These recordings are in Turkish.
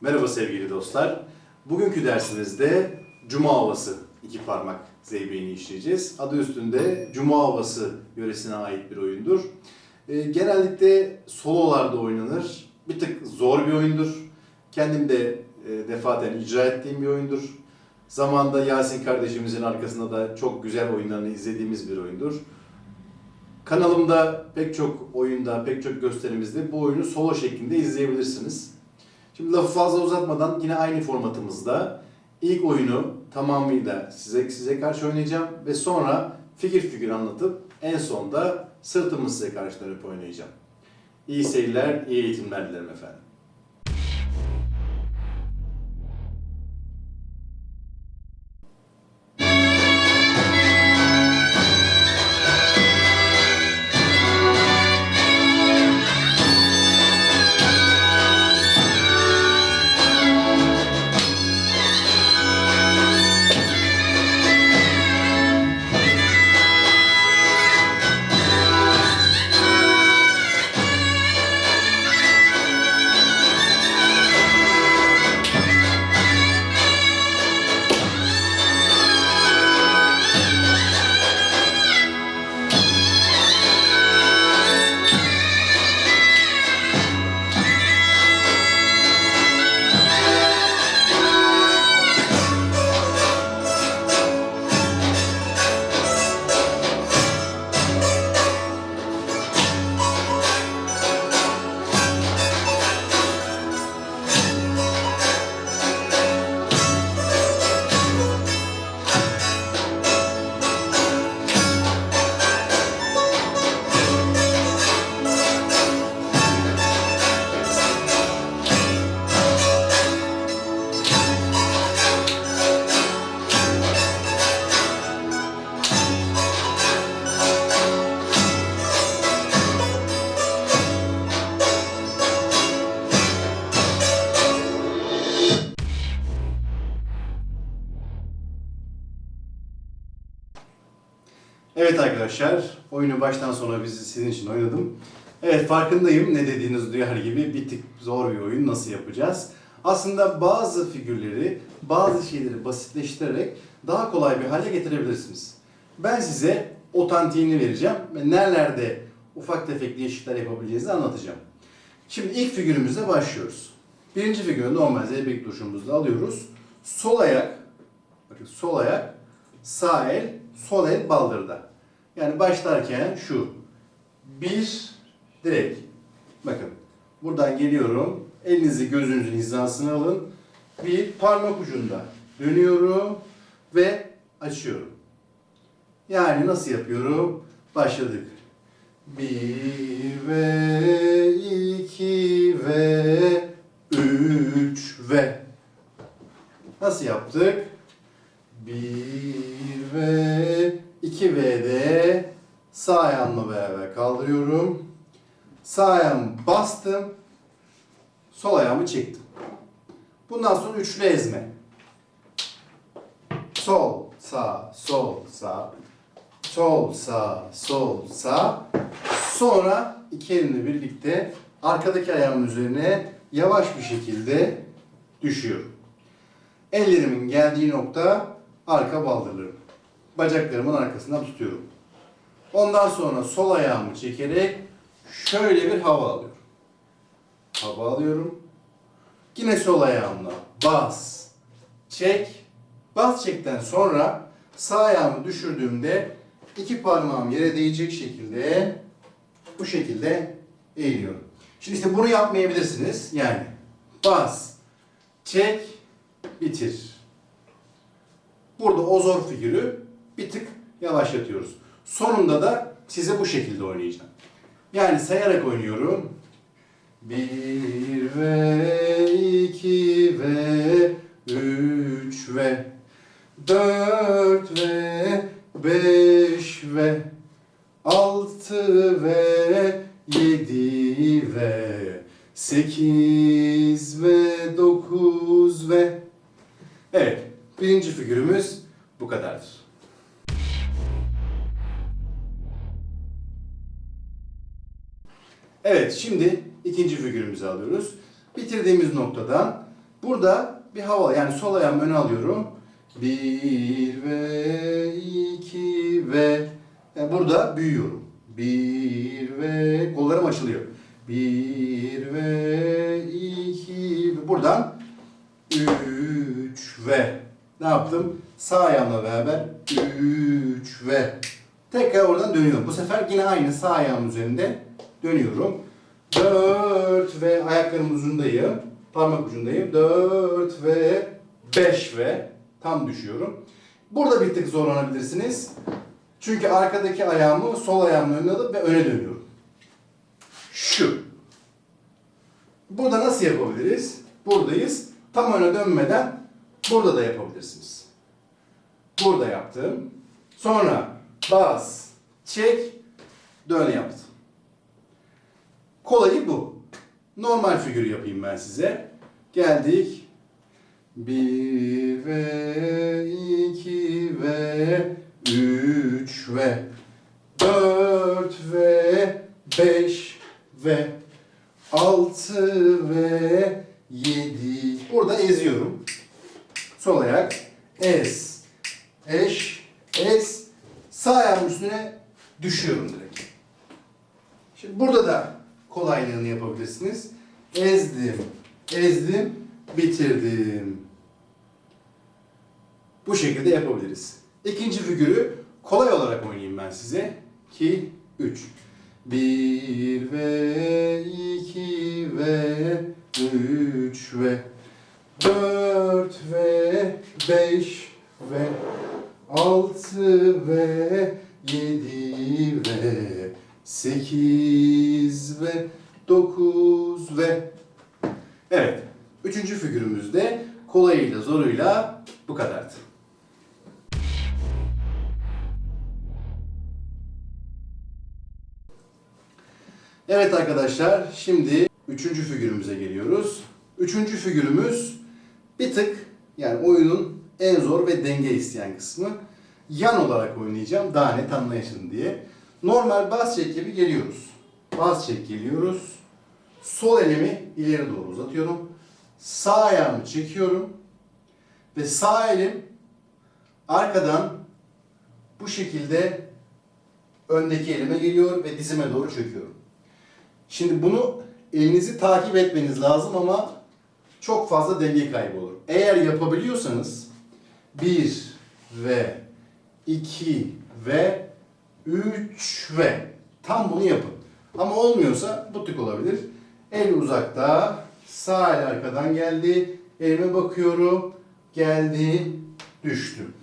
Merhaba sevgili dostlar. Bugünkü dersimizde Cuma Havası iki parmak zeybeğini işleyeceğiz. Adı üstünde Cuma Havası yöresine ait bir oyundur. Ee, genellikle sololarda oynanır. Bir tık zor bir oyundur. Kendim de e, defaten icra ettiğim bir oyundur. Zamanında Yasin kardeşimizin arkasında da çok güzel oyunlarını izlediğimiz bir oyundur. Kanalımda pek çok oyunda, pek çok gösterimizde bu oyunu solo şeklinde izleyebilirsiniz. Şimdi lafı fazla uzatmadan yine aynı formatımızda ilk oyunu tamamıyla size size karşı oynayacağım ve sonra figür figür anlatıp en sonda sırtımı size karşı dönüp oynayacağım. İyi seyirler, iyi eğitimler dilerim efendim. Arkadaşlar, oyunu baştan sona bizi sizin için oynadım. Evet farkındayım ne dediğiniz duyar gibi bir tık zor bir oyun nasıl yapacağız? Aslında bazı figürleri, bazı şeyleri basitleştirerek daha kolay bir hale getirebilirsiniz. Ben size otantiğini vereceğim ve nerelerde ufak tefek değişiklikler yapabileceğinizi anlatacağım. Şimdi ilk figürümüzle başlıyoruz. Birinci figürü normal zeybek duruşumuzda alıyoruz. Sol ayak, bakın sol ayak, sağ el, sol el baldırda. Yani başlarken şu. Bir, direkt. Bakın. Buradan geliyorum. Elinizi gözünüzün hizasına alın. Bir parmak ucunda dönüyorum ve açıyorum. Yani nasıl yapıyorum? Başladık. Bir ve iki ve üç ve Nasıl yaptık? 1 ve 2 V'de sağ ayağımla beraber kaldırıyorum. Sağ ayağımı bastım. Sol ayağımı çektim. Bundan sonra üçlü ezme. Sol, sağ, sol, sağ. Sol, sağ, sol, sağ. Sonra iki elimle birlikte arkadaki ayağımın üzerine yavaş bir şekilde düşüyorum. Ellerimin geldiği nokta arka baldırlarım. Bacaklarımın arkasından tutuyorum. Ondan sonra sol ayağımı çekerek şöyle bir hava alıyorum. Hava alıyorum. Yine sol ayağımla bas, çek. Bas çekten sonra sağ ayağımı düşürdüğümde iki parmağım yere değecek şekilde bu şekilde eğiliyorum. Şimdi işte bunu yapmayabilirsiniz. Yani bas, çek, bitir. Burada o zor figürü bir tık yavaşlatıyoruz. Sonunda da size bu şekilde oynayacağım. Yani sayarak oynuyorum. Bir ve iki ve üç ve dört ve beş ve altı ve yedi ve sekiz ve dokuz ve Evet, birinci figürümüz bu kadardır. Evet, şimdi ikinci figürümüzü alıyoruz. Bitirdiğimiz noktadan Burada bir hava yani sol ayağımı öne alıyorum. Bir ve iki ve yani burada büyüyorum. Bir ve kollarım açılıyor. Bir ve iki ve buradan üç ve ne yaptım? Sağ ayağımla beraber üç ve tekrar oradan dönüyorum. Bu sefer yine aynı sağ ayağım üzerinde dönüyorum. Dört ve ayaklarım ucundayım. Parmak ucundayım. Dört ve beş ve tam düşüyorum. Burada bir tık zorlanabilirsiniz. Çünkü arkadaki ayağımı sol ayağımla önüne alıp ve öne dönüyorum. Şu. Burada nasıl yapabiliriz? Buradayız. Tam öne dönmeden burada da yapabilirsiniz. Burada yaptım. Sonra bas, çek, dön yaptım. Kolayı bu. Normal figür yapayım ben size. Geldik. Bir ve iki ve üç ve dört ve beş ve altı ve yedi. Burada eziyorum. Sol ayak. Ez. Eş. Ez. Sağ ayağım üstüne düşüyorum direkt. Şimdi burada da kolaylığını yapabilirsiniz. Ezdim, ezdim, bitirdim. Bu şekilde yapabiliriz. İkinci figürü kolay olarak oynayayım ben size. 2, 3. 1 ve 2 ve 3 ve 4 ve 5 ve 6 ve 7 ve 8 ve 9 ve Evet. Üçüncü figürümüzde kolayıyla zoruyla bu kadardı. Evet arkadaşlar şimdi üçüncü figürümüze geliyoruz. Üçüncü figürümüz bir tık yani oyunun en zor ve denge isteyen kısmı. Yan olarak oynayacağım daha net anlayışın diye. Normal bas çek gibi geliyoruz. Bas çek geliyoruz. Sol elimi ileri doğru uzatıyorum. Sağ ayağımı çekiyorum. Ve sağ elim arkadan bu şekilde öndeki elime geliyor ve dizime doğru çöküyorum. Şimdi bunu elinizi takip etmeniz lazım ama çok fazla denge kaybı olur. Eğer yapabiliyorsanız 1 ve 2 ve 3 ve tam bunu yapın. Ama olmuyorsa bu tık olabilir. El uzakta, sağ el arkadan geldi. Elime bakıyorum. Geldi, düştüm.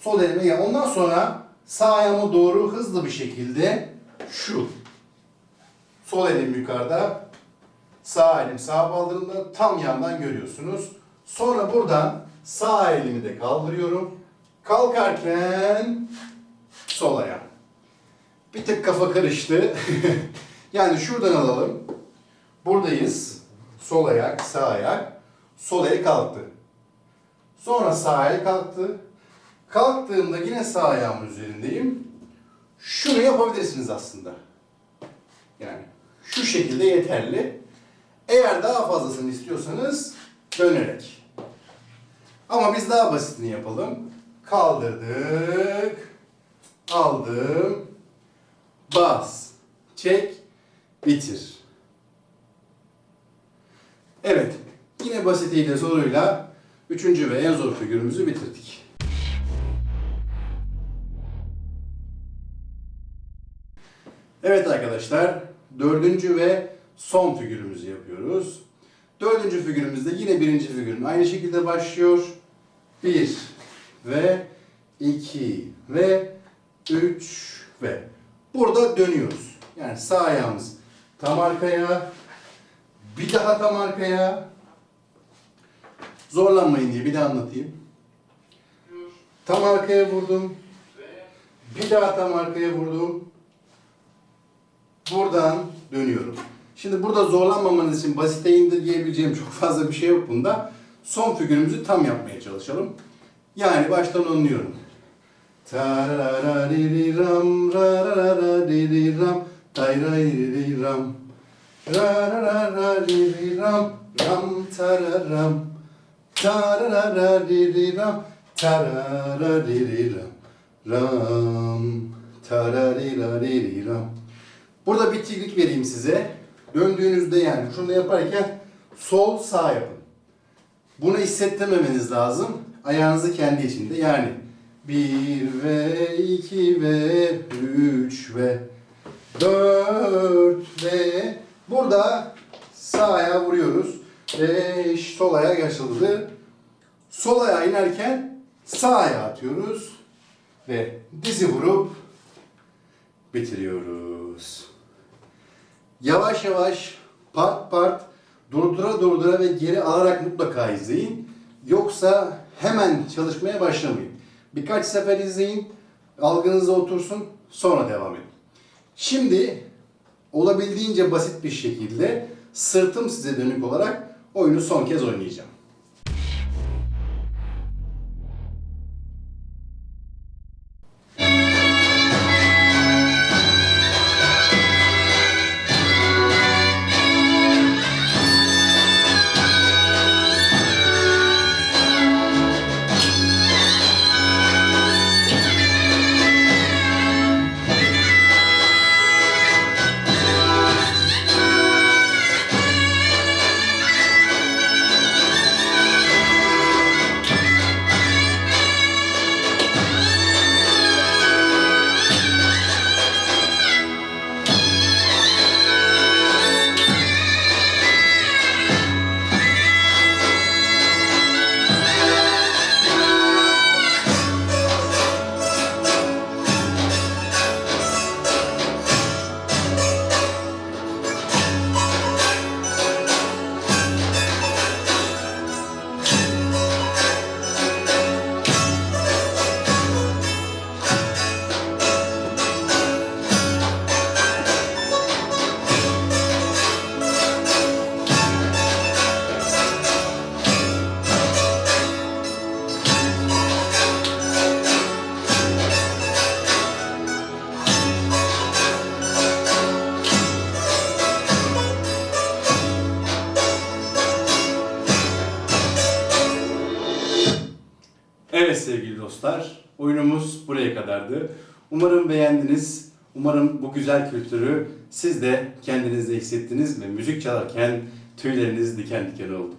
Sol elime gel. Ondan sonra sağ ayağıma doğru hızlı bir şekilde şu. Sol elim yukarıda. Sağ elim sağ baldırımda tam yandan görüyorsunuz. Sonra buradan sağ elimi de kaldırıyorum. Kalkarken sol ayağım. Bir tık kafa karıştı. yani şuradan alalım. Buradayız. Sol ayak, sağ ayak. Sol el kalktı. Sonra sağ el kalktı. Kalktığımda yine sağ ayağımın üzerindeyim. Şunu yapabilirsiniz aslında. Yani şu şekilde yeterli. Eğer daha fazlasını istiyorsanız dönerek. Ama biz daha basitini yapalım. Kaldırdık. Aldım. Bas. Çek. Bitir. Evet. Yine basitiyle zoruyla üçüncü ve en zor figürümüzü bitirdik. Evet arkadaşlar, dördüncü ve son figürümüzü yapıyoruz. Dördüncü figürümüzde yine birinci figürün aynı şekilde başlıyor. Bir ve iki ve üç ve burada dönüyoruz. Yani sağ ayağımız tam arkaya, bir daha tam arkaya. Zorlanmayın diye bir daha anlatayım. Tam arkaya vurdum. Bir daha tam arkaya vurdum. Buradan dönüyorum. Şimdi burada zorlanmamanız için basite indirgeyebileceğim çok fazla bir şey yok bunda. Son figürümüzü tam yapmaya çalışalım. Yani baştan anlıyorum. Tararariram, rarararariram, tayrayriram. Rarararariram, ram tararam. tararaririram, tararaririram, ram, tararaririram. Burada bir tiklik vereyim size. Döndüğünüzde yani şunu yaparken sol sağ yapın. Bunu hissettirmemeniz lazım. Ayağınızı kendi içinde. Yani 1 ve 2 ve 3 ve 4 ve burada sağ ayağa vuruyoruz. 5 sol ayak açıldı. Sol ayağa inerken sağ ayağa atıyoruz. Ve dizi vurup bitiriyoruz. Yavaş yavaş part part durdura durdura ve geri alarak mutlaka izleyin. Yoksa hemen çalışmaya başlamayın. Birkaç sefer izleyin, algınıza otursun, sonra devam edin. Şimdi olabildiğince basit bir şekilde sırtım size dönük olarak oyunu son kez oynayacağım. Buraya kadardı. Umarım beğendiniz. Umarım bu güzel kültürü siz de kendinizde hissettiniz ve müzik çalarken tüyleriniz diken diken oldu.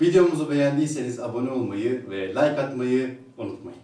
Videomuzu beğendiyseniz abone olmayı ve like atmayı unutmayın.